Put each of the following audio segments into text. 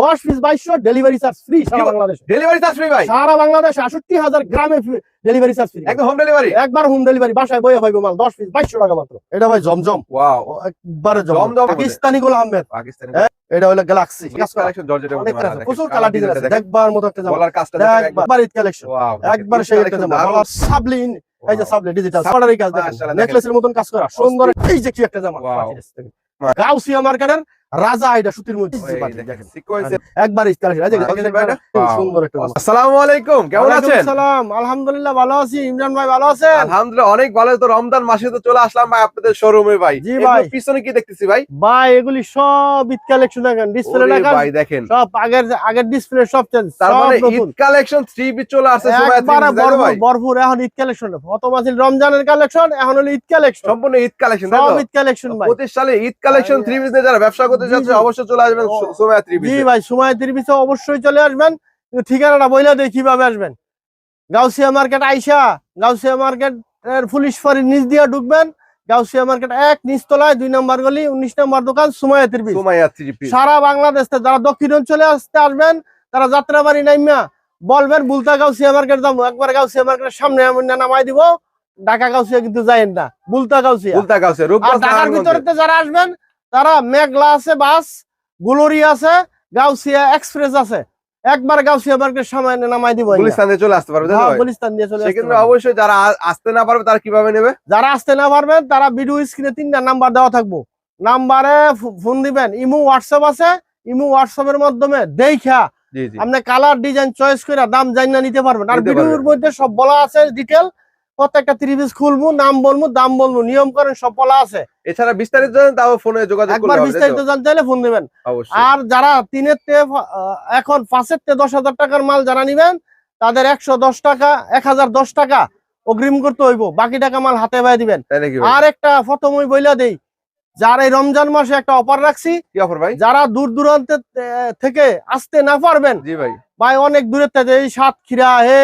দশ পিস বাইশশো delivery charge free সারা বাংলাদেশ। ডেলিভারি চার্জ ফ্রি ভাই? সারা বাংলাদেশ আষট্টি হাজার গ্রামে ডেলিভারি চার্জ ফ্রি একদম হোম ডেলিভারি একবার হোম ডেলিভারি বাসায় বয়ে হইব মাল দশ পিস বাইশশো টাকা মাত্র। এটা ভাই জমজম। ওয়াও একবারে জমজম। পাকিস্তানি গোলাম আহমেদ। পাকিস্তানি হ্যাঁ, এটা হলো গ্যালাক্সি আছে, প্রচুর কালার ডিজাইন আছে। দেখবার মতো একটা জামা। একবার একবার ঈদ কালেকশন একবার সেই একটা জামা সাবলিন এই যে সাবলি ডিজিটাল সাবলারি কাজ দেখেন। নেকলেসের মতন কাজ করা। সুন্দর। এই যে কি একটা জামা. গাউসিয়া মার্কেটের রাজা এটা সুতির মধ্যে একবার ঈদ কালেকশন এই যে Wow. দেখেন, দেখেন, খুব Wow. সুন্দর একটা আসসালামু আলাইকুম কেমন আছেন? আসসালাম। আলহামদুলিল্লাহ ভালো আছি। ইমরান ভাই ভালো আছেন? আলহামদুলিল্লাহ অনেক ভালো। তো রমজান মাসে তো চলে আসলাম ভাই আপনাদের শোরুমে ভাই। জি ভাই। পিছনে কি দেখতেছি ভাই? ভাই এগুলি সব ঈদ কালেকশন দেখেন। ডিসপ্লে দেখেন। ভাই দেখেন। সব আগের আগের ডিসপ্লে সব চেঞ্জ তার মানে ঈদ কালেকশন বি চলে আসছে ভরপুর এখন ঈদ কালেকশন কত মাসিল রমজানের কালেকশন এখন হলো ঈদ কালেকশন সম্পূর্ণ ঈদ কালেকশন সব ঈদ কালেকশন ভাই। পঁচিশ সালে ঈদ কালেকশন যারা ব্যবসা করতে জি, অবশ্যই চলে আসবেন সময় থ্রি জি ভাই সময় তিরবিসে অবশ্যই চলে আসবেন। ঠিকানাটা বইলা দেই কীভাবে আসবেন? গাউসিয়া মার্কেট আইসা গাউসিয়া মার্কেট পুলিশ ফাঁড়ির নিচ দিয়া ঢুকবেন। গাউসিয়া মার্কেট এক নিচতলায় দুই নম্বর গলি উনিশ নম্বর দোকান সময় পিস সারা বাংলাদেশ যারা দক্ষিণ অঞ্চলে আসতে আসবেন তারা যাত্রাবাড়ি নাইমা বলবেন বুলতা গাউসিয়া মার্কেট যাব। একবার গাউসিয়া মার্কেটের সামনে নামাই দিব। ঢাকা গাউসিয়া কিন্তু যাইেন না বুলতা গাউসিয়া। বলতে রূপগঞ্জ ঢাকার ভিতরে যারা আসবেন তারা মেঘলা আছে বাস গুলোরি আছে গাউসিয়া এক্সপ্রেস আছে। একবার গাউসিয়া মার্কেটের সামনে নামাই দিব গুলিস্তান দিয়ে চলে আসতে পারবে হ্যাঁ, গুলিস্তান দিয়ে চলে সেক্ষেত্রে অবশ্যই যারা আসতে না পারবে তারা কীভাবে নেবে? যারা আসতে না পারবেন তারা ভিডিও স্ক্রিনে তিনটা নাম্বার দেওয়া থাকব। নাম্বারে ফোন দিবেন। ইমো হোয়াটসঅ্যাপ আছে। ইমো হোয়াটসঅ্যাপের মাধ্যমে দেখা আপনি কালার ডিজাইন চয়েস করে দাম জানিয়ে নিতে পারবেন। আর ভিডিওর মধ্যে সব বলা আছে ডিটেল প্রত্যেকটা ত্রিপিস খুলবো নাম বলব দাম বলব নিয়ম করেন সব বলা আছে। এছাড়া বিস্তারিত তাও ফোনে যোগাযোগ একবার বিস্তারিত? জানতে হলে ফোন দিবেন। আর যারা তিনের তে এখন পাঁচের তে দশ হাজার টাকার মাল যারা নিবেন তাদের একশো দশ টাকা এক হাজার দশ টাকা অগ্রিম করতে হইব। বাকি টাকা মাল হাতে পাই দিবেন? আর একটা প্রথম ওই বইলা দেই যারা এই রমজান মাসে একটা অফার রাখছি যারা দূর দূরান্তে থেকে আসতে না পারবেন জি ভাই। ভাই অনেক দূরের থেকে এই সাতক্ষীরা হে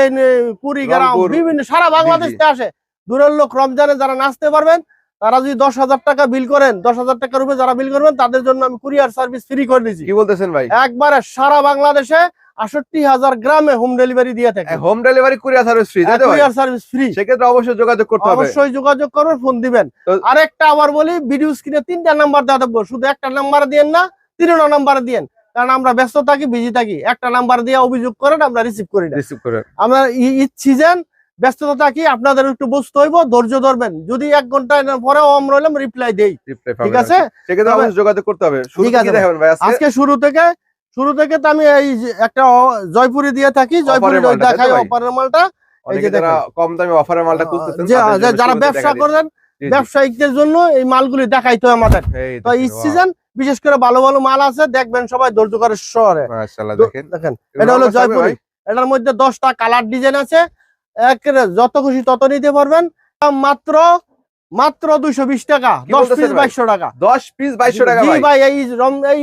কুড়িগ্রাম বিভিন্ন সারা বাংলাদেশ থেকে আসে। দূরের লোক রমজানে যারা নাচতে পারবেন তারা যদি দশ হাজার টাকা বিল করেন দশ হাজার টাকার উপরে যারা বিল করবেন তাদের জন্য আমি কুরিয়ার সার্ভিস ফ্রি করে দিয়েছি কি বলতেছেন ভাই? একবারে সারা বাংলাদেশে আষট্টি হাজার গ্রামে হোম ডেলিভারি দিয়ে থাকে। Home delivery courier service free তাই তো ভাই? কুরিয়ার সার্ভিস ফ্রি সেক্ষেত্রে অবশ্যই যোগাযোগ করতে হবে। অবশ্যই যোগাযোগ করবেন ফোন দিবেন। আরেকটা আবার বলি ভিডিও স্ক্রিনে তিনটা নাম্বার দেওয়া থাকব। শুধু একটা নাম্বার দিয়েন না তিনটা নাম্বার দিয়েন কারণ আমরা ব্যস্ত থাকি বিজি থাকি। একটা নাম্বার দিয়ে অভিযোগ করেন আমরা রিসিভ করি না। রিসিভ করে আমরা ই- ঈদ সিজন ব্যস্ততা থাকি আপনাদের একটু বুঝতে হইব ধৈর্য ধরবেন। যদি এক ঘণ্টা পরে অম রইলাম রিপ্লাই দেই। ঠিক আছে? যোগাযোগ করতে হবে। আজকে শুরু থেকে শুরু থেকে তো আমি এই যে একটা জয়পুরি দিয়ে থাকি জয়পুরি দেখাই? অপারের মালটা। কম দামে অফারের মালটা যারা ব্যবসা করেন। ব্যবসায়িকদের জন্য এই মালগুলি দেখাইতে হয় আমাদের। তো সিজন বিশেষ করে ভালো ভালো মাল আছে দেখবেন সবাই ধৈর্য করে শহরে। দেখেন। এটা হলো জয়পুরি। এটার মধ্যে দশটা কালার ডিজাইন আছে। যত খুশি তত নিতে পারবেন। মাত্র মাত্র দুইশো বিশ টাকা দশ পিস ভাই? বাইশশো টাকা। 10 পিস 2200 টাকা ভাই। এই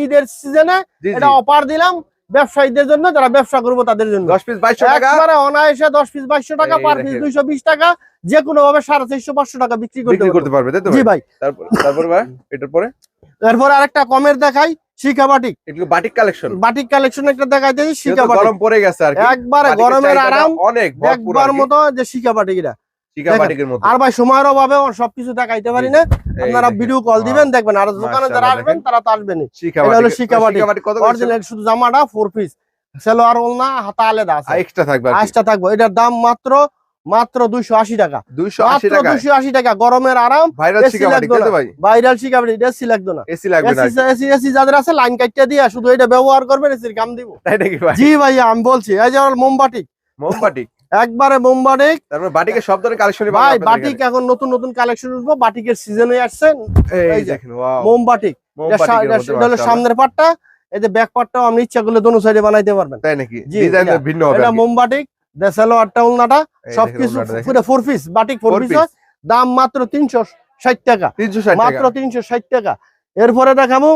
ঈদের সিজনে এটা অফার দিলাম। ব্যবসায়ীদের জন্য যারা ব্যবসা করব তাদের জন্য। 10 পিস 2200 টাকা। অনায়াসে দশ পিস বাইশশো টাকা পার পিস দুইশো বিশ টাকা যে কোনো ভাবে সাড়ে চারশো পাঁচশো টাকা বিক্রি করতে করতে পারবে তাই জি ভাই? ভাই। তারপর তারপর ভাই এটার পরে? এরপর আরেকটা কমের দেখাই শিখা বাটিক। এগুলো বাটিক কালেকশন বাটিক কালেকশন একটা শিখা বাটিক। গরম পড়ে গেছে আর একবারে গরমের আরাম অনেক দেখবার মতো যে শিখা বাটিক এটা আর ভাই সময়ের অভাবে আমার সবকিছু দেখাইতে পারি না। আপনারা ভিডিও কল দিবেন দেখবেন। আর দোকানে যারা আসবেন তারা তো অরিজিনাল শুধু জামাটা ফোর পিস সেলোয়ার ওলনা হাতা আলাদা আছে। এক্সট্রা থাকবে। এটার দাম মাত্র মাত্র দুইশো আশি টাকা। 280 মাত্র দুইশো আশি টাকা। গরমের আরাম। ভাইরাল না। ভাইরাল এসি লাগতো না। এসি লাগবে না আর কি। এসি এসি যাদের আছে লাইন কাটতে দিয়া শুধু এটা ব্যবহার করবেন এসির কাম দিব। জি ভাই আমি বলছি এই যে আমার মোমবাটিক মোমবাটিক একবারে মোমবাটিক তারপরে বাটিকের সব ধরনের কালেকশনই ভাই বাটিক এখন। নতুন নতুন কালেকশন উঠবো বাটিকের সিজন আসছে। এই দেখেন ওয়াও মোমবাটিক হলো সামনের পাটটা। এই যে ব্যাক পাটটাও আপনি ইচ্ছা করলে দোনো সাইডে বানাইতে পারবেন। তাই নাকি? ডিজাইন ভিন্ন হবে এটা মোমবাটিক দেশালো আটটা উলনাটা সবকিছু। পুরো four piece batik four piece দাম মাত্র তিনশো ষাট টাকা। 360 মাত্র টাকা। তিনশো ষাট টাকা। এরপরে দেখাবো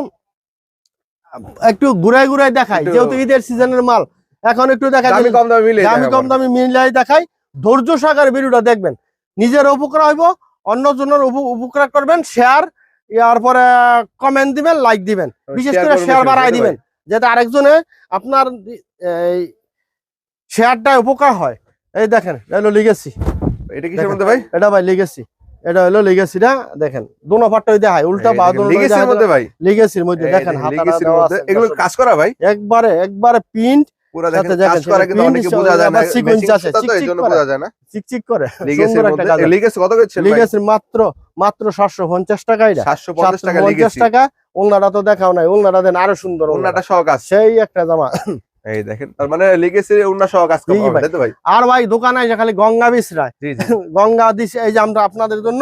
একটু ঘুরাই ঘুরাই দেখাই যেহেতু ঈদের সিজনের মাল। এখন একটু দেখাই দামি কম দামে মিলে দামি কম দামি মিলাই দেখাই। ধৈর্য সাগর ভিডিওটা দেখবেন। নিজের উপকার হইব অন্য জনের উপকার করবেন শেয়ার ইয়ার পরে কমেন্ট দিবেন লাইক দিবেন। বিশেষ করে শেয়ার বাড়াই দিবেন যাতে আরেকজনে আপনার এই শেয়ারটা উপকার হয়। এই দেখেন এটা হলো লিগেছি এটা মধ্যে ভাই? এটা ভাই লিগেছি এটা হলো লিগেসিটা দেখেন দুনো পাট্টাই দেখায় উল্টা বা লিগেসির মধ্যে ভাই। লিগেসির মধ্যে দেখেন হাতাটা এগুলো কাজ করা ভাই? একবারে একবারে প্রিন্ট পুরো সাথে দেখেন দেখেন, কাজ করা কিন্তু অনেকে বোঝা যায় না আছে, তো চিকচিক বোঝা যায় না। চিকচিক করে লিগেসির সুন্দর একটা কাজ মধ্যে লিগেস কত করছেন ভাই? মাত্র মাত্র সাতশো পঞ্চাশ টাকা এটা 750 টাকা 750 টাকা ওলনাটা তো দেখাও নাই ওলনাটা দেন আরও সুন্দর ওন্নাটা ওলনাটা সহ কাজ। সেই একটা জামা। এই দেখেন তার মানে লিগেসির ওন্না সহ কাজ করা হবে তো ভাই? আর ভাই দোকানে এসে খালি গঙ্গা বিছরায় জি জি। গঙ্গা দিছে এই যে আমরা আপনাদের জন্য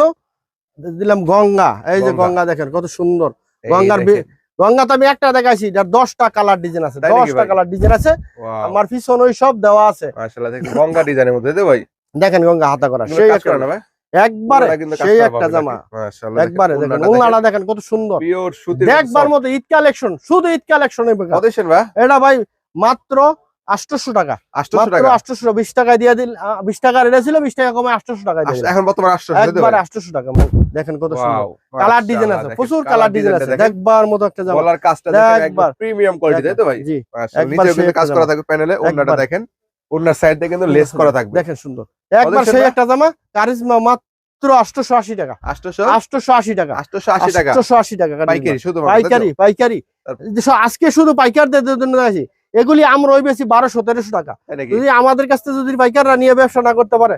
দিলাম গঙ্গা এই যে গঙ্গা। দেখেন কত সুন্দর। গঙ্গার। গঙ্গা তো আমি একটা দেখাইছি যার দশটা কালার ডিজাইন আছে দশটা কালার ডিজাইন আছে আমার পিছন ওই সব দেওয়া আছে। গঙ্গা দেখেন গঙ্গা ডিজাইনের মধ্যে ভাই? দেখেন গঙ্গা হাতা করা সেই একবারে সেই একটা জামা। একবারে দেখেন দেখেন। কত সুন্দর। দেখবার মতো ঈদ কালেকশন শুধু ঈদ কালেকশন এটা ভাই মাত্র আটশোশো টাকা। 800 মাত্র টাকা? আটশোশো বিশ টাকায় দিয়ে দিল বিশ টাকা রেটে ছিল বিশ টাকা কমে আটশোশো টাকা। এখন বর্তমান 800 তাই তো একবার আটশোশো টাকা দেখেন কত সুন্দর। কালার ডিজাইন আছে প্রচুর কালার ডিজাইন আছে। দেখবার মতো একটা জামা। গলার কাজটা দেখেন একবার। প্রিমিয়াম কোয়ালিটি তাই তো ভাই? জি মাশাআল্লাহ, একবার নিচেও সেই কিন্তু কাজ করা জামা। প্যানেলে ওন্নাটা দেখেন। ওন্নার সাইড দিয়ে কিন্তু লেস করা থাকবে। দেখেন সুন্দর। একবার দিচ্ছেন সেই একটা জামা কারিজমা মাত্র আটশোশো আশি টাকা। 800 আটশোশো আশি টাকা। 880 টাকা। আটশোশো আশি টাকা পাইকারি শুধু পাইকারি পাইকারি। আজকে শুধু পাইকারদের জন্য আছি এগুলি আমরা ওই বেশি বারোশো তেরোশো টাকা। যদি আমাদের কাছ থেকে যদি পাইকাররা নিয়ে ব্যবসা না করতে পারে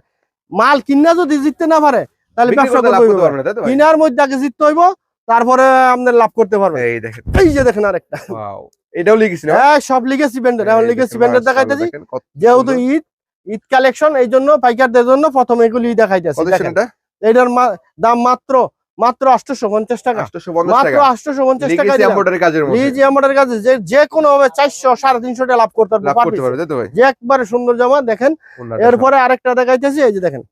মাল কিনা যদি জিততে না পারে তাহলে ব্যবসা করতে পারবে? কিনার মধ্যে আগে জিততে হইব তারপরে আপনার লাভ করতে পারবে। এই দেখেন। এই যে দেখেন আরেকটা। ওয়াও। এটাও লিখেছি না? হ্যাঁ সব লিগেসি ব্যান্ডের এখন ব্যান্ডের দেখাইতেছি। যেহেতু ঈদ ঈদ কালেকশন এই জন্য পাইকারদের জন্য প্রথম এগুলি দেখাইতেছি এটার দাম মাত্র মাত্র আটশোশো পঞ্চাশ টাকা। 850 মাত্র টাকা। আটশোশো পঞ্চাশ টাকা লিখেছি লিজ কাছে যে যে কোনো ভাবে চারশো সাড়ে তিনশো টাকা লাভ করতে পারবে যে একবারে সুন্দর জামা দেখেন এরপরে আরেকটা দেখাইতেছি এই যে দেখেন।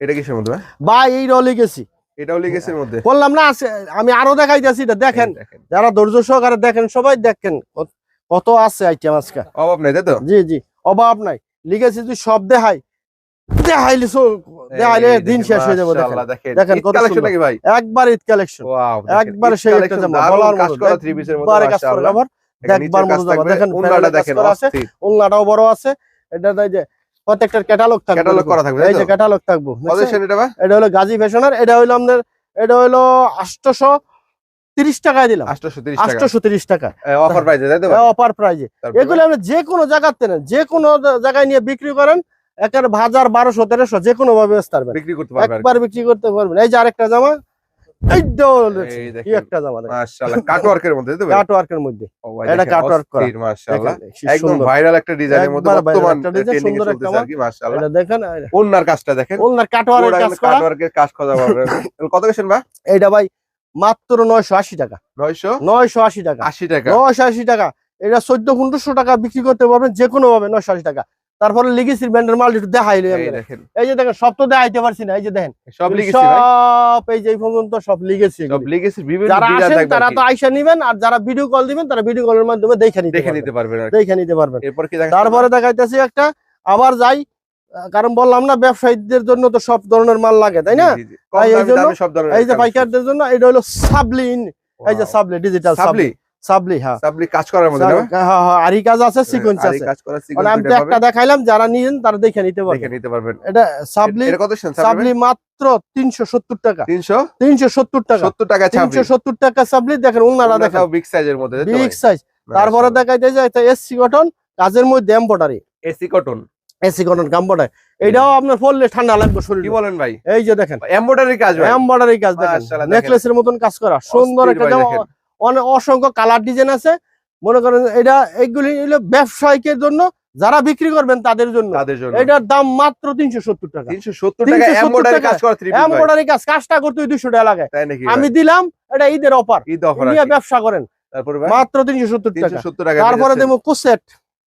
এটা কিসের মধ্যে বা এই রলি গেছি এটাও লিখেছির মধ্যে। বললাম না আমি আরও দেখাইতেছি এটা দেখেন। যারা ধৈর্য সহকারে দেখেন সবাই দেখেন কত- আছে আইটেম আজকে। অভাব নাই তাই তো? জি জি অভাব নাই। লিগেছি তুই সব দেখাই দেখাইলে সো- দেখাইলে দিন শেষ হয়ে যাবে দেখেন। দেখেন। দেখেন কত collection নাকি ভাই? একবার ঈদ কালেকশন। ওয়াও সেই একটা জামা বলার কাজ করা থ্রি পিসের মধ্যে কাজ করা আবার দেখবার মতো জামা, দেখেন, ওন্নাটা দেখেন আছে। অস্থির। বড় আছে। এটা তাই যে প্রত্যেকটার ক্যাটালগ থাকবে ক্যাটালগ করা থাকবে এই যে ক্যাটালগ থাকব কত দেখছেন? সেন এটা ভাই? এটা হলো গাজী ফ্যাশনের এটা হলো আমাদের এটা হলো আটশোশো তিরিশ টাকায় দিলাম। 830 টাকা। টাকা। অফার প্রাইসে তাই তো অফার প্রাইজে এগুলো আপনি যে কোনো জায়গাতে যে কোনো জায়গায় নিয়ে বিক্রি করেন একের হাজার বারোশো তেরোশো যে কোনো ভাবে পারবেন। বিক্রি করতে পারবে একবার বিক্রি করতে পারবেন। এই যে আরেকটা জামা এটা ভাই? মাত্র নয়শো আশি টাকা। 980 নয়শো আশি টাকা। আশি টাকা। নয়শো আশি টাকা। এটা চোদ্দ পনেরোশো টাকা বিক্রি করতে পারবেন যে কোনো ভাবে নয়শো আশি টাকা। তারপরে লিগেসির ব্যান্ডের মাল একটু দেখাইলে এই যে দেখেন সব তো দেখাইতে পারছি না এই যে দেখেন। সব এই যে পর্যন্ত সব লিগেছি সব লিখেছি বিভিন্ন যারা আসেন তারা তো আইসা নিবেন আর যারা ভিডিও কল দিবেন তারা ভিডিও কলের মাধ্যমে দেখে নিতে দেখে পারবেন। নিতে পারবেন দেখে নিতে পারবেন। এরপর কি দেখেন তারপরে দেখাইতেছি একটা আবার যাই কারণ বললাম না ব্যবসায়ীদের জন্য তো সব ধরনের মাল লাগে তাই না? এই জন্য- এই যে পাইকারদের জন্য এটা হলো সাবলিন এই যে সাবলি ডিজিটাল সাবলি সাবলি হ্যাঁ। সাবলি কাজ করার মধ্যে হ্যাঁ হ্যাঁ আরি কাজ আছে সিকোয়েন্স আছে। কাজ করা মানে আমি একটা দেখাইলাম যারা নিয়েন তারা দেখে নিতে দেখে নিতে পারবেন। এটা সাবলি এটা কত সেন সাবলি মাত্র তিনশো সত্তর টাকা। 370 তিনশো সত্তর টাকা। টাকা ছাবলি টাকা সাবলি দেখেন ওনারা দেখেন। বিগ সাইজের মধ্যে বিগ সাইজ তারপরে দেখাইতে যায় এসসি কটন কাজের মধ্যে embroidery AC cotton AC cotton কাম্বয়ডারি এটাও আপনার পরলে ঠান্ডা লাগবে কি শরীর বলেন ভাই? এই যে দেখেন। এমব্রয়ডারি কাজ ভাই। এম্বয়ডারি কাজ দেখেন। নেকলেসের মতন কাজ করা। সুন্দর একটা অনেক অসংখ্য কালার ডিজাইন আছে। মনে করেন এটা এইগুলি হলো ব্যবসায়িকের জন্য যারা বিক্রি করবেন তাদের জন্য। এটার দাম মাত্র তিনশো সত্তর টাকা। 370 টাকা এমব্রয়ডারি কাজ করা থ্রি পিস ভাই এম্বয়ডারি কাজ কাজটা করতে দুইশো টাকা লাগে। আমি দিলাম এটা ঈদের অফার নিয়ে ব্যবসা করেন। মাত্র তিনশো সত্তর টাকা। 370 টাকা তারপরে দেবো কুসেট।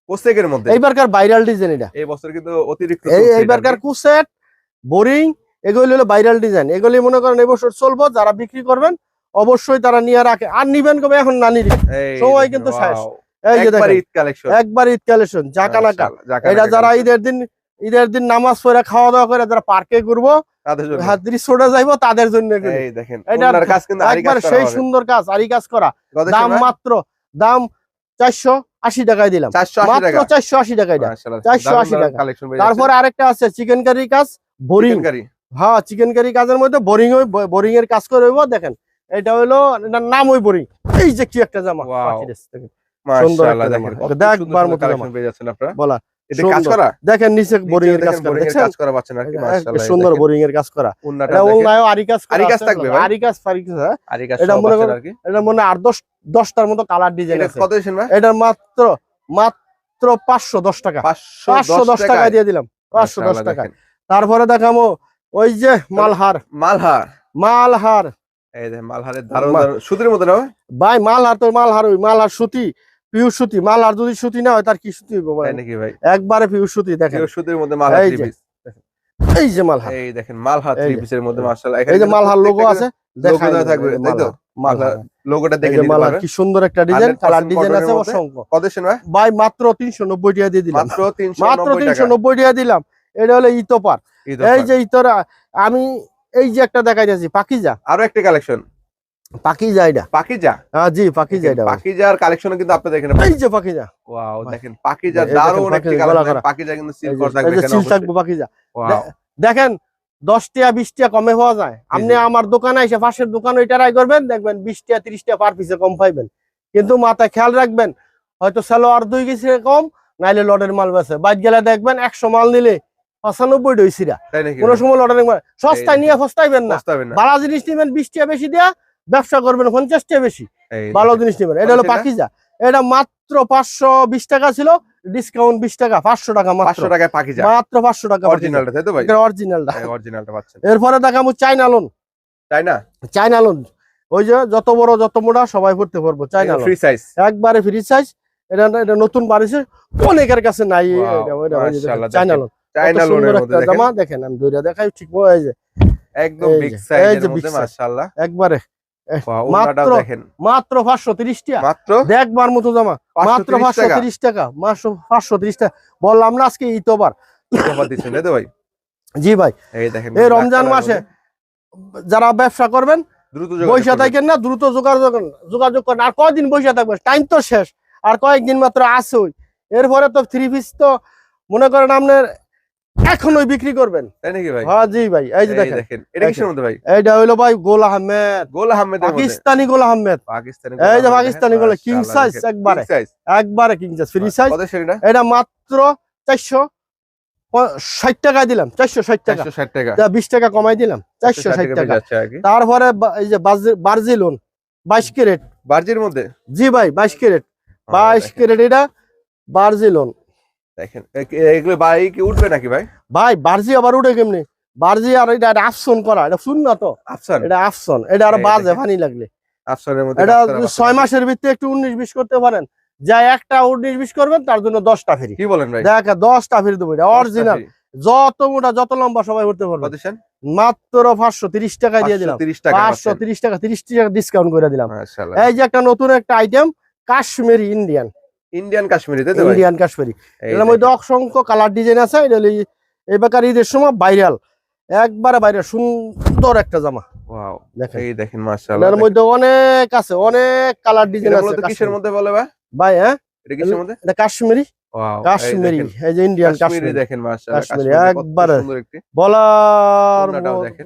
কোসেকের মধ্যে? এইবারকার ভাইরাল ডিজাইন এটা। এই বছর কিন্তু অতিরিক্ত এইবারকার কুসেট বোরিং এগুলি হলো ভাইরাল ডিজাইন এগুলি মনে করেন এবছর চলবো যারা বিক্রি করবেন অবশ্যই তারা নিয়ে রাখে। আর নিবেন কবে? এখন না সময় কিন্তু শেষ। এই যে দেখেন ঈদ কালেকশন একবার ঈদ কালেকশন জাকা নাকা এটা যারা ঈদের দিন ঈদের দিন নামাজ পড়ে খাওয়া দাওয়া করে যারা পার্কে ঘুরবো তাদের জন্য। হাত ছোটে যাইবো তাদের জন্য এই দেখেন এটা কাজ কিন্তু আরি একবার কাজ সেই সুন্দর কাজ আরি কাজ করা। দাম মাত্র দাম চারশো আশি টাকায় দিলাম। 480 মাত্র টাকা। চারশো আশি টাকায় এটা মাশাআল্লাহ 480 টাকা। তারপরে আরেকটা আছে চিকেন কারি কাজ বোরিং কারি। হ্যাঁ চিকেন কারি কাজের মধ্যে বোরিং বোরিং এর কাজ করে হইব দেখেন। এটা হলো এটার নাম ওই বোরিং এই যে কি একটা জামা। Wow. পাখি dress, দেখেন। সুন্দর মাশাআল্লাহ একটা দেখেন জামা। কত দেখ সুন্দর বার সুন্দর মতো জামা। বলা দেখেন নিচে বোরিং এর কাজ করা boring এর দেখছেন কাজ করা পাচ্ছেন আর কি মাশাআল্লাহ সুন্দর বোরিং এর কাজ করা। উন্নাটা এটা ওনায় আরি কাজ আরি কাজ থাকবে ভাই? আরি কাজ ফারি কাজ, হ্যাঁ। আরি কাজ এটা মনে করেন- আর এটা মনে হয় মতো কালার ডিজাইন এটা আছে। কত দিয়েছেন এটা মাত্র মাত্র পাঁচশো দশ টাকা। 510 পাঁচশো দশ টাকা। দিয়ে দিলাম। পাঁচশো দশ মাশাআল্লাহ টাকা তারপরে দেখামো ওই যে মালহার। মালহার। মালহার। এই দেখেন মালহারের ধারণ সুতির মধ্যে না ভাই? ভাই মালহার তো মালহার ওই মালহার সুতি সুতি। মালহার যদি সুতি না হয় তার কি সুতি হইবো ভাই? নাকি ভাই? একবারে সুতি দেখেন। Pure সুতির মধ্যে মালহার থ্রি পিস এই যে মালহার। এই দেখেন মালহার থ্রি পিসের মধ্যে মাশাআল্লাহ। এই যে মালহার লোগো আছে দেখাই থাকবে, তাই তো? মালহার, মালহার। লোগোটা দেখে যে নিতে পারবেন। কি সুন্দর একটা ডিজাইন 100% কালার ডিজাইন আছে অসংখ্য। কত দিয়েছেন ভাই? ভাই মাত্র তিনশো নব্বই টাকা দিয়ে দিলাম। মাত্র তিনশো মাত্র নব্বই তিনশো টাকা দিলাম। এটা হলো ইতোপার। এই যে ইতরা আমি এই যে একটা দেখাই যাচ্ছি পাকিজা। আরও একটা কালেকশন এটা। হ্যাঁ জি। কালেকশন কিন্তু আপনাদের এখানে এই যে পাকিজা। ওয়াও দেখেন দেখেন দারুণ একটি কালেকশন করা। কিন্তু সিল করা থাকবে এখানে সিল থাকবে পাকিজা। দেখেন দশ বিশ কমে হওয়া যায়। আপনি আমার দোকানে এসে পাশের দোকান ওইটা রাই করবেন দেখবেন বিশ টাকা তিরিশ টাকা পার পিসে কম পাইবেন। কিন্তু মাথায় খেয়াল রাখবেন হয়তো সালোয়ার দুই কেজি কম নাইলে লডের মাল বেছে বাইক গেলে দেখবেন একশো মাল নিলে পঁচানব্বই ডইছিরা কোনো সময় লটের সস্তায় নিয়ে ফস্তাইবেন না। জিনিস নিবেন বিশ টাকা বেশি দিয়া ব্যবসা করবেন পঞ্চাশ টাকা বেশি ভালো জিনিস নিবেন। এটা হলো? পাকিজা। এটা মাত্র পাঁচশো বিশ টাকা ছিল ডিসকাউন্ট বিশ টাকা পাঁচশো টাকা পাঁচশো টাকায় পাকিজা। মাত্র পাঁচশো টাকা অরিজিনালটা তাই তো ভাই? অরিজিনালটা অরিজিনালটা পাচ্ছেন। এরপরে দেখাবো চাইনা লোন তাই না চাইনা লোন ওই যে যত বড় যত মোটা সবাই করতে পারব চাইনা লোন ফ্রি সাইজ একবারে ফ্রি সাইজ এটা এটা নতুন বাড়িছে। অনেকের কাছে নাই। চাইনা লোন চাইনা লোনের মধ্যে জামা দেখেন? আমি দইরা দেখাই ঠিক এই যে। একদম বিগ সাইজের মধ্যে মাশাআল্লাহ। একবারে মাত্র দেখেন। মাত্র পাঁচশো তিরিশ টাকা মাত্র? দেখবার মতো জামা। মাত্র 530 টাকা? মাত্র পাঁচশো তিরিশ টাকা বললাম না আজকে ইতোবার ভাই। জি ভাই। এই দেখেন এই রমজান মাসে যারা ব্যবসা করবেন দ্রুত পয়সা। থাকেন না দ্রুত যোগাযোগ যোগাযোগ করেন। আর কয়দিন পয়সা থাকবে? টাইম তো শেষ। আর কয়েকদিন মাত্র আসই এরপরে তো থ্রি পিস তো মনে করেন আপনার এখনই বিক্রি করবেন? তাই নাকি ভাই? হ্যাঁ জি ভাই এই যে দেখেন। এটা কিসের মধ্যে ভাই? এইটা হইল ভাই গোল আহমেদ। গোল আহমেদের মধ্যে। পাকিস্তানি গোল আহমেদ। পাকিস্তানি এই যে পাকিস্তানি গোল, king size একবারে। একবারে কিং ফ্রি সাইজ এটা মাত্র চারশো ষাট টাকায় দিলাম চারশো ষাট টাকা। 460 টাকা। বিশ টাকা কমাই দিলাম চারশো ষাট টাকা তারপরে এই যে বার্জিলোন বাইশ ক্যারেট। বার্জির মধ্যে? জি ভাই বাইশ ক্যারেট। বাইশ ক্যারেট এটা বার্জিলোন দেখেন এ- এগুলো বাইক উঠবে নাকি ভাই? ভাই বার্জি আবার উঠে কেমনি? বার্জি আর এটা এটা আফসন করা এটা শুন না তো। আফসান? এটা আফসন এটা আরও বাজে। ফানি লাগলে। আফসানের মধ্যে এটা ছয় মাসের ভিতরে একটু উনিশ বিশ করতে পারেন। যা একটা উনিশ বিশ করবেন তার জন্য দশটা ফ্রি। কি বলেন ভাই? দেখ দশটা ফ্রি দেবো এটা অরিজিনাল যত মোটা যত লম্বা সবাই করতে পারবে। মাত্র পাঁচশো তিরিশ টাকায় দিয়ে দিলাম। 530 টাকা পাঁচশো তিরিশ টাকা তিরিশ টাকা ডিসকাউন্ট করে দিলাম। এই যে একটা নতুন একটা item Kashmiri Indian Indian Kashmiri তাই তো ইন্ডিয়ান কাশ্মীরি এর মধ্যে অসংখ্য কালার ডিজাইন আছে এটা হলো এবারকার ঈদের সময় ভাইরাল একবারে ভাইরাল সুন্দর একটা জামা। ওয়াও দেখেন। এই দেখেন মাশাআল্লাহ। এর মধ্যে অনেক আছে অনেক কালার ডিজাইন আছে কিসের মধ্যে বলে ভাই? ভাই হ্যাঁ? এটা কিসের মধ্যে? এটা কাশ্মীরি। কাশ্মীরি এই যে ইন্ডিয়ান কাশ্মীরি কাশ্মীরি। দেখেন কাশ্মীরি, কাশ্মীরি একবারে। বলার ওড়নাটাও মতো দেখেন।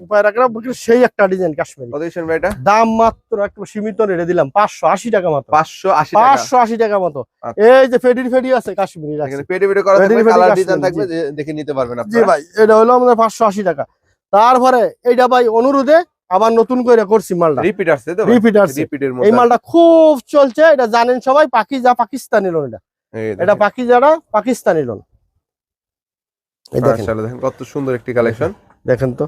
সেই একটা ডিজাইন কাশ্মীরি। কত ভাই এটা? দাম মাত্র একটু সীমিত রেটে দিলাম পাঁচশো আশি টাকা মাত্র। 580 টাকা? পাঁচশো আশি টাকা মতো। এই যে ফেডির ফেডি আছে কাশ্মীরি এখানে পেডি পেডি করা থাকবে কালার ডিজাইন থাকবে দেখে নিতে পারবেন জি ভাই এটা হলো আমাদের পাঁচশো আশি টাকা। তারপরে এইটা ভাই অনুরোধে আবার নতুন করে করছি মালটা। রিপিট আসছে তো রিপিট আসছে। রিপিটের এই মালটা খুব চলছে এটা জানেন সবাই পাকি যা পাকিস্তানি লোন এটা। এটা। পাকি যারা পাকিস্তানি লোন দেখেন। কত সুন্দর একটি কালেকশন দেখেন তো।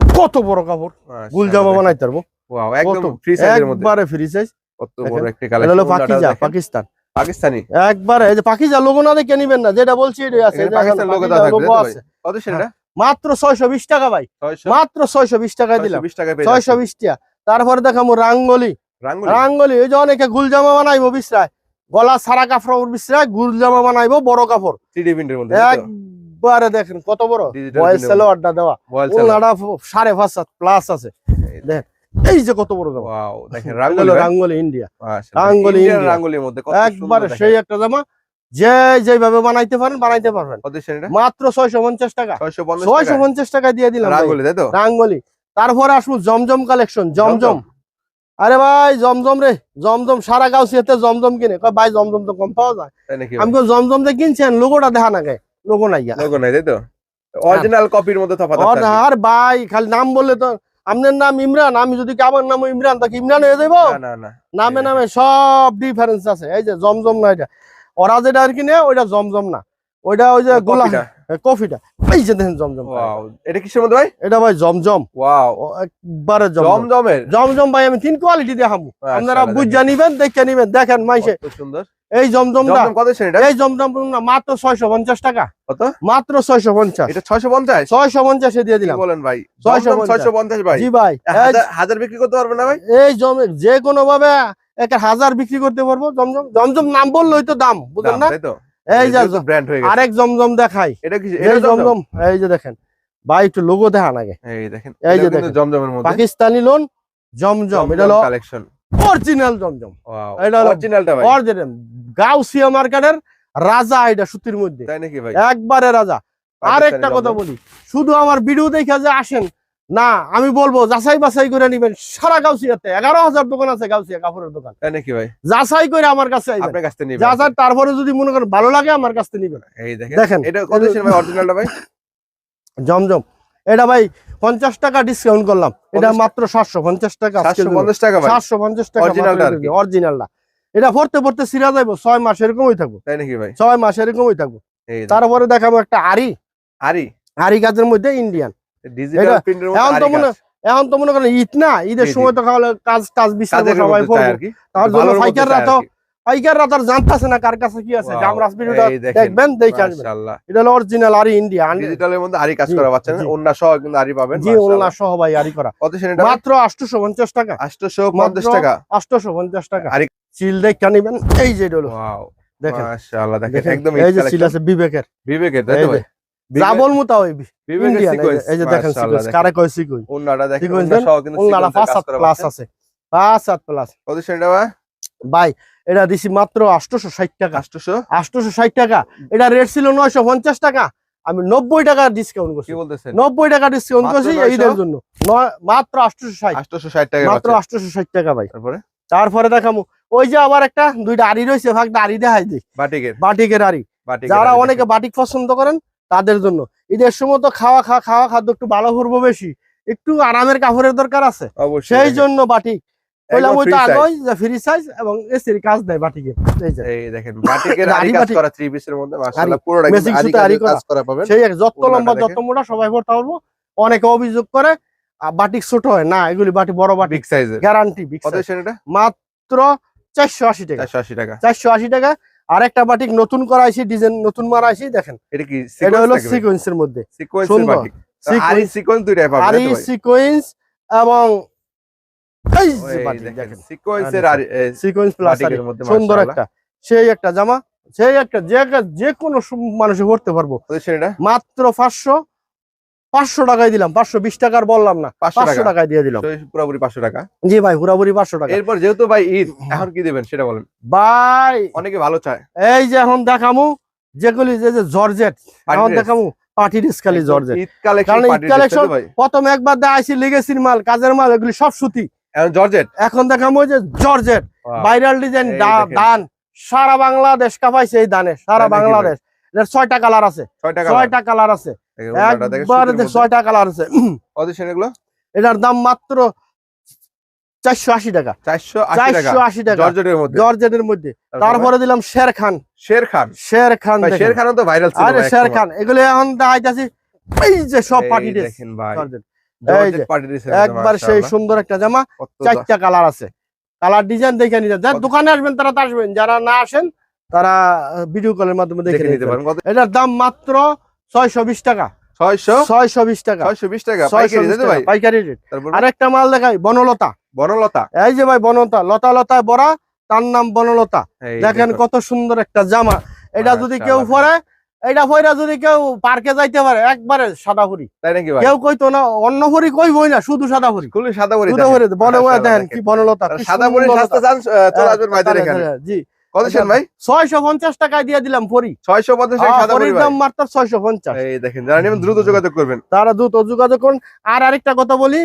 কত বড় কাপড়। গুল জামা বানাইতে পারব ওয়াও একদম ফ্রি সাইজের মধ্যে। একবারে ফ্রি সাইজ কত দেখেন। বড় একটি কালেকশন হলো পাকিজা পাকিস্তান। পাকিস্তানি? একবারে এই যে পাকিজা লোগো না দেখে নিবেন না যেটা বলছি আছে। পাকিস্তান লোগো থাকবে? আছে। কত সেটা? মাত্র ছয়শো বিশ টাকা ভাই। মাত্র ছয়শো বিশ টাকায় দিলাম। 620 টাকা পেয়ে ছয়শো যাচ্ছে বিশ টাকা। তারপরে দেখাবো রাঙ্গলি? রাঙ্গুলি এই যে অনেকে গুল জামা বানাইবো বিশ্রায়। গলা সারা কাপড় বিশ্রায় গুল জামা বানাইবো বড় কাপড় 3D প্রিন্টের মধ্যে একবারে দেখেন কত বড়। বয়েল print এর দেওয়া। Wall সাড়ে পাঁচ সাত প্লাস আছে। দেখেন এই যে কত বড় জামা। দেখেন রাঙ্গুলি। রাঙ্গুলি ইন্ডিয়া। রাঙ্গুলি ইন্ডিয়া। রাঙ্গুলির মধ্যে কত একবারে সেই একটা জামা যে যেভাবে বানাইতে পারেন বানাইতে পারবেন। মাত্র ছয়শো পঞ্চাশ টাকা। ছয়শো পঞ্চাশ টাকা দিয়ে দিলাম। রাঙ্গুলি তাই তো? রাঙ্গলি। তারপরে আসব জমজম কালেকশন জমজম। আরে ভাই জমজম রে জমজম সারা গাউসিয়াতে জমজম কিনে। কয় ভাই জমজম তো কম পাওয়া যায়। আমি জমজম যে কিনছেন লোগোটা দেখা না গে লোগো নাই। লোগো নাই তাই তো? অরিজিনাল কপির মধ্যে তফাৎ আছে আর ভাই খালি নাম বললে তো আপনার নাম ইমরান আমি যদি আমার নাম ইমরান তাকে ইমরান হয়ে যাব না না নামে নামে সব ডিফারেন্স আছে। এই যে জমজম না এটা। ওরা যেটা আর কিনে ওইটা জমজম না। ওইটা ওই যে গোলা কপিটা কফিটা। এই যে দেখেন জমজম এটা কিসের মধ্যে ভাই? এটা ভাই জমজম। ওয়াও একবারে জমজম। জমজমের? জমজম ভাই আমি তিন কোয়ালিটি দেখাবো। আপনারা মাশাআল্লাহ, বুঝা নিবেন দেখে নিবেন। দেখেন মাইসে সুন্দর। এই জমজমটা জমজম কত শ্রেণীটা এই জমজম না মাত্র ছয়শো পঞ্চাশ টাকা। কত? মাত্র ছয়শো পঞ্চাশ। এটা 650 ছয়শো পঞ্চাশে দিয়ে দিলাম। বলেন ভাই? 650 650 ভাই। জি বিক্রি করতে পারবে না ভাই? এই জম যে কোনো ভাবে এক হাজার বিক্রি করতে পারব জমজম জমজম নাম বললেই তো দাম বুঝলেন না? তো? এই যে ব্র্যান্ড হয়ে গেছে। আরেক জমজম দেখাই। এটা কি এই জমজম? এই যে দেখেন। ভাই একটু লোগো দেখা নাগে এই দেখেন এই যে দেখেন। জমজমের মধ্যে। পাকিস্তানি লোন জমজম। এটা হলো কালেকশন অরিজিনাল জমজম। ওয়াও এটা হলো- অরিজিনালটা ভাই। অরিজিনাল গাউসিয়া মার্কেটের রাজা এটা সুতির মধ্যে। তাই নাকি ভাই? একবারে রাজা। আর একটা কথা বলি শুধু আমার ভিডিও দেখে যে আসেন না আমি বলব যাচাই বাছাই করে নিবেন সারা গাউসিয়াতে। এগারো হাজার দোকান আছে গাউসিয়া কাপড়ের দোকান। নাকি ভাই? যাচাই করে আমার কাছে যাচাই তারপরে যদি মনে করেন ভালো লাগে আমার কাছ থেকে নিবেন দেখেন দেখেন। এটা কত ভাই অরিজিনালটা ভাই? জমজম। এটা ভাই পঞ্চাশ টাকা ডিসকাউন্ট করলাম। এটা মাত্র সাতশো পঞ্চাশ টাকা 750 টাকা ভাই। সাতশো পঞ্চাশ টাকা। অরিজিনালটা এটা পড়তে পড়তে সিরা যাইবো ছয় মাস এরকমই থাকব। তাই নাকি ভাই? ছয় মাস এরকমই থাকব। তারপরে দেখাবো একটা আরি আরি আরি কাজের মধ্যে ইন্ডিয়ান ডিজিটাল এটা- প্রিন্টের এখন তো মনে এখন তো মনে করেন ঈদ না ঈদের। সময় তো খাওয়ালে কাজ বিশ্রাম সবাই মধ্যে আর কি। তার জন্য পাইকাররা তো পাইকাররা তার জানতেছে না কার কাছে কি আছে। Wow, ভিডিওটা দেখবেন দেখে আসবেন। এটা হলো অরিজিনাল আরি ইন্ডিয়া ডিজিটালের মধ্যে আরি কাজ করা পাচ্ছেন জি। অন্য সহ কিন্তু আরি পাবেন জি ওনলা সহ ভাই আরি করা। কত শ্রেণীটা মাত্র আটশোশো পঞ্চাশ টাকা। 850 মাত্র- টাকা। আটশোশো পঞ্চাশ টাকা। আরি- চিল দেখে নিবেন। এই যে এটা হলো। ওয়াও দেখেন। মাশাআল্লাহ দেখেন। দেখেন, একদম এই যে চিল আছে বিবেকের। বিবেকের তাই তো যে, ভাই যা বলব তা ওই বিবেকের ইন্ডিয়ান সিকোয়েন্স এই যে দেখেন সিকোয়েন্স কারে কয় সিকোয়েন্স ওন্নাটা দেখেন ওন্না সহ কিন্তু ওনলা sequence এর পাঁচ কাজ সাত করা প্লাস আছে। পাঁচ সাত প্লাস কত শ্রেণীটা ভাই? ভাই এটা দিছি মাত্র আটশোশো ষাট টাকা। 800 আটশোশো ষাট টাকা। এটা রেট ছিল নয়শো পঞ্চাশ টাকা। আমি নব্বই টাকা ডিসকাউন্ট করছি। কি বলতেছেন? টাকা ডিসকাউন্ট মাত্র করছি 900? ঈদের জন্য। মাত্র আটশোশো ষাট। 860 টাকা মাত্র টাকা ভাই। তারপরে? তারপরে দেখামু। ওই যে আবার একটা দুইটা আড়ি রয়েছে ভাগ আড়ি দেখাই দিই। বাটিকের। বাটিকের আড়ি। যারা অনেকে বাটিক পছন্দ করেন তাদের জন্য। ঈদের সময় তো খাওয়া খাওয়া খাওয়া খাদ্য একটু ভালো করব বেশি। একটু আরামের কাপড়ের দরকার আছে। সেই জন্য বাটিক ফ্রি সাইজ এবং এসির কাজ দেয় বাটিকে। এই যে। দেখেন বাটিকের আরি আরি কাজ বাটিক। করা থ্রি পিসের মধ্যে মাশাআল্লাহ পুরোটা আরি সুতা আরি কাজের করা। কাজ করা পাবেন। সেই যত লম্বা যত মোটা সবাই পড়তে পারব। অনেকে অভিযোগ করে বাটিক ছোট হয়। না এগুলি বাটি বড় বাটি। বিগ সাইজের গ্যারান্টি কত শ্রেণীটা মাত্র চারশো আশি টাকা। 480 টাকা। চারশো আশি টাকা। আর একটা বাটিক নতুন করা করাইছি ডিজাইন নতুন মারা মারাইছি দেখেন। এটা কি এটা হলো সিকোয়েন্স সিকোয়েন্সের মধ্যে। সিকোয়েন্সের বাটিক। আরি সিকোয়েন্স দুইটাই পাবেন আরি? সিকোয়েন্স এবং এই যে বাটিক দেখেন সিকোয়েন্সের আরি সিকোয়েন্স প্লাস সুন্দর একটা সেই একটা জামা সেই একটা যে যে কোনো মানুষে পড়তে পারব। মাত্র পাঁচশো পাঁচশো টাকায় দিলাম পাঁচশো বিশ টাকার বললাম না 500 পাঁচশো টাকায় দিয়ে দিলাম। পুরোপুরি 500 টাকা? জি ভাই পুরাপুরি পাঁচশো টাকা। এরপর যেহেতু ভাই ঈদ এখন কি দিবেন সেটা বলেন। ভাই! অনেকে ভালো চায়। এই যে এখন দেখামু যেগুলি যে যে জর্জেট এখন দেখামু পার্টি ডিসকালি জর্জেট। কারণ ঈদ পার্টি প্রথম একবার দেখাইছি লেগেসির মাল কাজের মাল এগুলি সব সুতি। জর্জেট? এখন দেখামু যে জর্জেট ভাইরাল ডিজাইন দান। সারা বাংলাদেশ কাপাইছে এই দানে সারা তাই নাকি ভাই? বাংলাদেশ এটার ছয়টা কালার আছে। 6 ছয়টা কালার আছে। একবার ছয়টা কালার আছে। কত শ্রেণীগুলো এটার দাম মাত্র চারশো আশি টাকা। চারশো আশি টাকা? জর্জেটের মধ্যে? জর্জেটের মধ্যে। তারপরে? দিলাম শের খান। শের খান? শের খান শের খানও তো ভাইরাল আরে শের খান এগুলো এখন দেখাইতেছি এই যে সব পার্টি ড্রেস একবার সেই সুন্দর একটা জামা চারটা কালার আছে। কালার ডিজাইন দেখে নিতে যারা দোকানে আসবেন তারা তো আসবেন। যারা না আসেন তারা ভিডিও কলের মাধ্যমে দেখে নিতে পারেন। এটার দাম মাত্র ছয়শো বিশ টাকা। 600 ছয়শো বিশ টাকা। 620 টাকা। পাইকারি তাই ভাই? পাইকারি রেট। আরেকটা মাল দেখাই বনলতা। বনলতা? এই যে ভাই বনলতা লতা লতায় বড়া তার নাম বনলতা। দেখেন কত সুন্দর একটা জামা। এটা যদি কেউ পরে এটা পয়রা যদি কেউ পার্কে যাইতে পারে একবারে সাদা ফুরি তাই নাকি ভাই? কেউ কইতো না অন্য হরি কই বই না শুধু সাদা খুলে সাদা পরি বনে দেখেন দেখেন। কি বনলতা সাদা পরি সুন্দরতা। সাজতে চান চলে আসবেন ভাইদের হ্যাঁ, এখানে। হ্যাঁ, জি। ভাই? দিয়ে দিলাম ফরি। ছয়শো পঞ্চাশ টাকা সাদা পরি দাম মাত্র ছয়শো পঞ্চাশ। এই দেখেন যারা নেবেন দ্রুত যোগাযোগ করবেন। তারা দ্রুত যোগাযোগ করুন। আর আরেকটা কথা বলি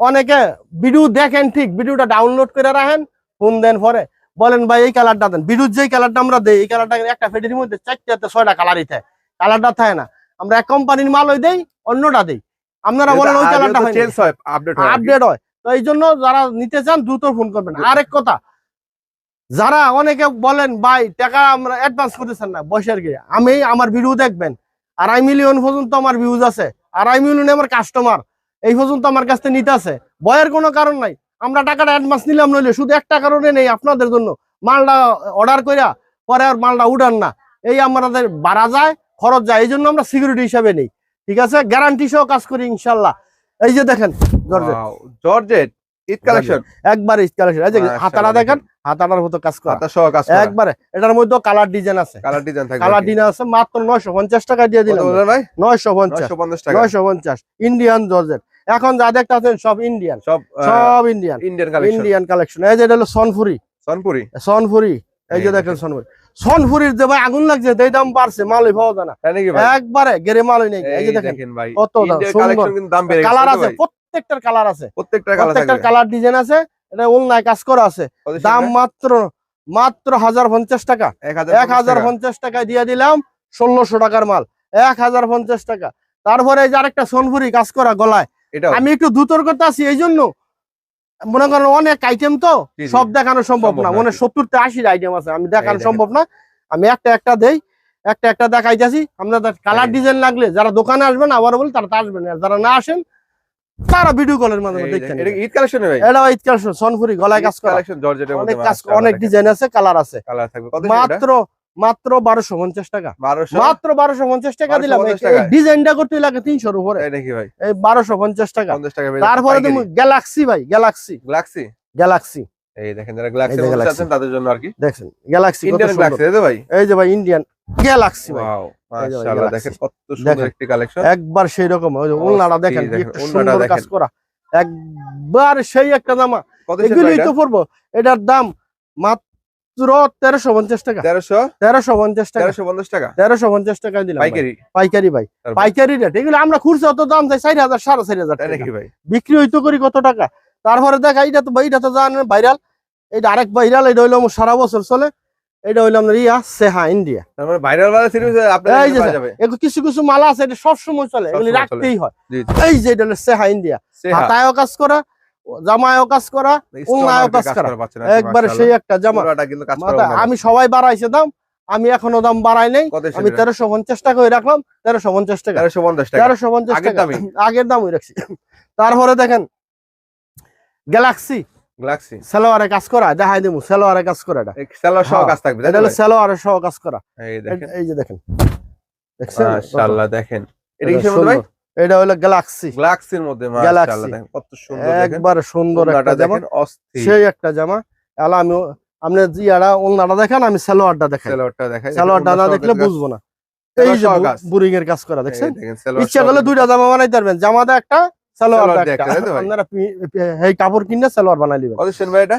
অনেকে ভিডিও দেখেন ঠিক ভিডিওটা ডাউনলোড করে রাখেন ফোন দেন পরে। বলেন ভাই এই কালারটা দেন। ভিডিওর যেই কালারটা আমরা দেই এই কালারটা একটা ফেটির মধ্যে চারটাতে ছয়টা কালারই থাকে। কালারটা থাকে না। আমরা এক কোম্পানির মাল ওই দেই অন্যটা দেই। আপনারা বলেন ওই কালারটা হয় আপডেট হয় আপডেট হয় তো এই জন্য যারা নিতে চান দ্রুত ফোন করবেন। আরেক কথা যারা অনেকে বলেন, ভাই, টাকা আমরা অ্যাডভান্স করতেছেন না বয়সের গিয়ে। আমি আমার ভিডিও দেখবেন, আড়াই মিলিয়ন পর্যন্ত আমার ভিউজ আছে, আড়াই মিলিয়ন আমার কাস্টমার এই পর্যন্ত আমার কাছ থেকে নিতে আছে। বয়ের কোনো কারণ নাই, আমরা টাকাটা অ্যাডভান্স নিলাম নইলে, শুধু একটা কারণে নেই আপনাদের জন্য, মালটা অর্ডার কইরা পরে আর মালটা উঠান না। এই আমাদের বাড়া যায়, খরচ যায় এই জন্য আমরা সিকিউরিটি হিসাবে নেই, ঠিক আছে? গ্যারান্টি সহ কাজ করি, ইনশাল্লাহ। এই যে দেখেন জর্জেট জর্জেট ঈদ কালেকশন একবার কালেকশন এই যে মাশাআল্লাহ, দেখেন। হাতারার মতো কাজ করা। হাতা সহ কাজ করা। একবারে। এটার মধ্যে কালার ডিজাইন আছে। কালার ডিজাইন থাকবে কালার ডিজাইন আছে। মাত্র নয়শো পঞ্চাশ টাকা দিয়ে দিলাম। বললেন ভাই? নয়শো 950 টাকা। নয়শো পঞ্চাশ। ইন্ডিয়ান জর্জেট এখন যা দেখতেছেন সব ইন্ডিয়ান সব সব Indian Indian collection Indian collection এই যে এটা হলো সনফুরি সনপুরি সনফুরি এই যে দেখেন সনফুরির যে ভাই আগুন লাগছে এই দাম বাড়ছে মালই পাওয়া যায় না। একবারে গেরে মালই নেই। এই এই যে দেখেন কত দাম, কালার আছে? প্রত্যেকটার কালার আছে। প্রত্যেকটা কালার প্রত্যেকটার কালার ডিজাইন আছে এটা উলনায় কাজ করা আছে। দাম মাত্র মাত্র হাজার পঞ্চাশ টাকা। এক হাজার পঞ্চাশ টাকায় দিয়ে দিলাম ষোলোশো টাকার মাল। এক হাজার পঞ্চাশ টাকা। তারপরে এই যে আরেকটা সোনপুরি কাজ করা গলায়। আমি একটু দ্রুতর করতে আছি এই জন্য মনে করেন অনেক আইটেম তো। সব দেখানো সম্ভব না। মনে জি। সত্তরটা আশির আইটেম আছে। আমি দেখানো সম্ভব না। আমি একটা একটা দেই একটা একটা দেখাইতেছি। আপনাদের কালার ডিজাইন লাগলে যারা দোকানে আসবেন আবার বলি তারা তো আসবেন। যারা না আসেন তারা ভিডিও কলের মাধ্যমে দেখছেন দেখেন, এটা ঈদ কালেকশন ভাই এটা ঈদকাল সনপুরি গলায় কাজ করা। কালেকশন জর্জেটের অনেক মধ্যে কাজ অনেক ডিজাইন আছে কালার আছে। কালার থাকবে। কত মাত্র মাত্র বারোশো পঞ্চাশ টাকা। 1200 মাত্র বারোশো পঞ্চাশ টাকা দিলাম। 1250 টাকায়? ডিজাইনটা করতে লাগে তিনশোর উপরে। তাই নাকি ভাই? এই বারোশো পঞ্চাশ টাকা। 50 টাকা তারপরে তুমি গ্যালাক্সি ভাই গ্যালাক্সি গ্লাক্সি গ্যালাক্সি এই দেখেন যারা এই Galaxy। আছেন তাদের জন্য আর কি। দেখছেন গ্যালাক্সি ইন্ডিয়ান গ্লাক্সি তাই তো ভাই? এই যে ভাই ইন্ডিয়ান গ্যালাক্সি ভাই। ওয়াও ভাই, মাশাআল্লাহ দেখেন কত সুন্দর একটি কালেকশন একবার সেই রকম ওই যে ওলনাটা দেখেন সুন্দর কাজ করা। একবার সেই একটা জামা। কত সেটা এগুলি এটা? তো পড়ব এটার দাম মাত্র তেরোশো পঞ্চাশ টাকা। 1300 তেরোশো পঞ্চাশ টাকা। 1350 টাকা? তেরোশো পঞ্চাশ টাকা দিলাম পাইকারি? পাইকারি ভাই। পাইকারি রেট এগুলো আমরা খুচরা অত দাম চাই চার হাজার সাড়ে চার হাজার টাকা। ভাই? বিক্রি হইতো করি কত টাকা? তারপরে দেখ এইটা তো এইটা তো জানেন ভাইরাল। এইটা আরেক ভাইরাল এটা হইল সারা বছর চলে। এটা হইল আপনার ইয়া সেহা ইন্ডিয়া। তার ভাইরাল বাজার সিরিজ আপনাদের এই যে কাছে এগুলো কিছু কিছু মালা আছে এটা সবসময় চলে এগুলি রাখতেই হয়। এই যে এটা হলো সেহা ইন্ডিয়া। হাতায়ও কাজ করা জামায়ও কাজ করা উলনায়ও কাজ করা। একবারে সেই একটা জামা। আমি সবাই বাড়াইছে দাম আমি এখনও দাম বাড়াই নাই। আমি তেরোশো পঞ্চাশ টাকা রাখলাম তেরোশো পঞ্চাশ টাকা। 1350 টাকা। তেরোশো পঞ্চাশ আগের টাকা? আগের দাম রাখছি। তারপরে দেখেন গ্যালাক্সি গ্লাক্সি। সালোয়ারে কাজ করা দেখাই দেবো সালোয়ারে কাজ করা এটা। এই সহ হ্যাঁ, কাজ থাকবে এটা হলো সালোয়ারে সহ কাজ করা। এই দেখেন। এই যে দেখেন। মাশাআল্লাহ দেখেন। এটা এটা কিসের মধ্যে ভাই? এটা হলো গ্যালাক্সি। গ্লাক্সির মধ্যে মাশাআল্লাহ দেখেন কত সুন্দর একবার সুন্দর একটা জামা। অস্থির। সেই একটা জামা। আমি আপনি জিয়ারা ওলনাটা দেখেন আমি সালোয়ারটা দেখাই। সেলোয়ারটা দেখাই সালোয়ারটা না দেখলে বুঝব না। এই যে। বুরিং এর কাজ। করা দেখছেন? ইচ্ছা করলে দুইটা জামা বানাইতে পারবেন। জামাটা একটা আপনারা এই কাপড় কিনে সালোয়ার বানাই ভাই। এটা?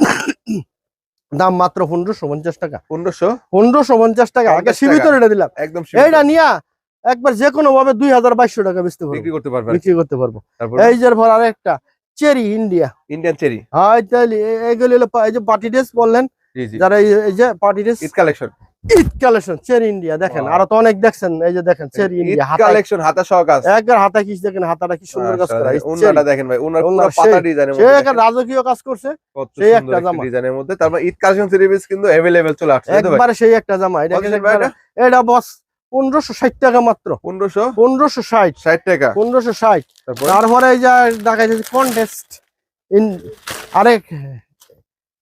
দাম মাত্র পনেরোশো পঞ্চাশ টাকা। 1500 পনেরোশো পঞ্চাশ টাকা আগে সীমিত রেটে দিলাম। একদম নিয়া একবার যে কোনো ভাবে দুই হাজার বাইশশো টাকা বেচতে পারব। বিক্রি করতে বিক্রি করতে পারব। তারপর? এই যে ভর আরেকটা চেরি ইন্ডিয়া। Indian cherry. হয় তাহলে এই যে পার্টি ড্রেস বললেন যারা এই- এই যে party dress collection. Eid collection cherry India দেখেন Wow. আরো তো অনেক দেখছেন এই যে দেখেন চেরি ঈদ ইন্ডিয়া হাতা কালেকশন হাতা সহ কাজ একবার হাতা কি দেখেন হাতাটা কি সুন্দর কাজ করা এই উন্নাটা cherry। দেখেন ভাই উন্নার উন্নার পুরো পাতা সেই- ডিজাইনের সে মধ্যে একটা দেখেন, রাজকীয় কাজ করছে কত সেই সুন্দর একটা একটা জামা। ডিজাইনের মধ্যে তারপর ঈদ কালেকশন সিরিজ কিন্তু अवेलेबल চলে আসছে তাই তো ভাই একবারে সেই একটা জামা এটা কত সেন ভাই এটা এটা বস পনেরোশো ষাট টাকা মাত্র 1500 পনেরোশো ষাট 60 টাকা পনেরোশো ষাট তারপর তারপরে এই যে দেখা যাচ্ছে কন্টেস্ট ইন আরেক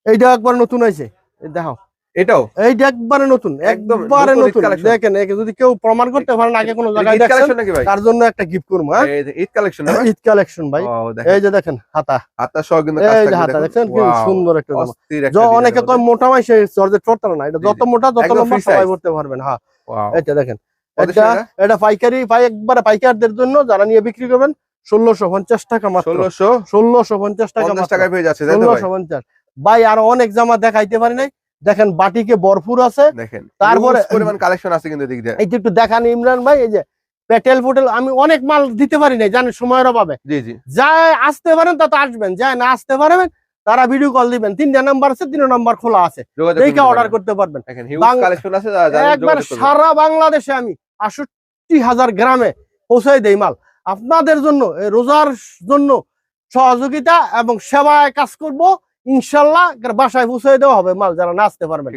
এইটা একবার নতুন হয়েছে এই দেখো এটাও? এইটা একবারে নতুন একদম একবারে নতুন। দেখেন একে যদি কেউ প্রমাণ করতে পারেন আগে কোনো জায়গায় তার জন্য একটা গিফট করব হ্যাঁ? ঈদ কালেকশন ঈদ কালেকশন ভাই। এই যে দেখেন হাতা। হাতা সহ কিন্তু কাজ এই যে হাতা দেখুন। কি সুন্দর একটা জামা। অনেকে কয় মোটা মাই সে জর্জেট পড়তে না এটা যত। মোটা একদম লম্বা সবাই পড়তে পারবেন হ্যাঁ। এটা দেখেন এটা এটা পাইকারি পাই একবারে পাইকারদের জন্য যারা নিয়ে বিক্রি করবেন ষোলোশো পঞ্চাশ টাকা মাত্র। ষোলোশো? ষোলোশো পঞ্চাশ টাকা টাকায় পেয়ে যাচ্ছে ষোলোশো পঞ্চাশ। ভাই আরও অনেক জামা দেখাইতে পারি নাই। দেখেন বাটিকে ভরপুর আছে। দেখেন তারপরে- পরিমাণ কালেকশন আছে কিন্তু এই যে একটু দেখান ইমরান ভাই এই যে পেটেল ফুটেল আমি অনেক মাল দিতে পারি নাই জানেন সময়ের অভাবে। জি জি। যায় আসতে পারেন তা তো আসবেন যায় না আসতে পারবেন তারা ভিডিও কল দিবেন। তিনটা নাম্বার আছে তিন নাম্বার খোলা আছে। দেখে অর্ডার করতে পারবেন। একবার সারা বাংলাদেশে আমি আষট্টি হাজার গ্রামে পৌঁছাই দেই মাল। আপনাদের জন্য রোজার জন্য সহযোগিতা এবং সেবায় কাজ করব। ইনশাল্লাহ বাসায় পৌঁছে দেওয়া হবে মাল যারা নাচতে পারবে।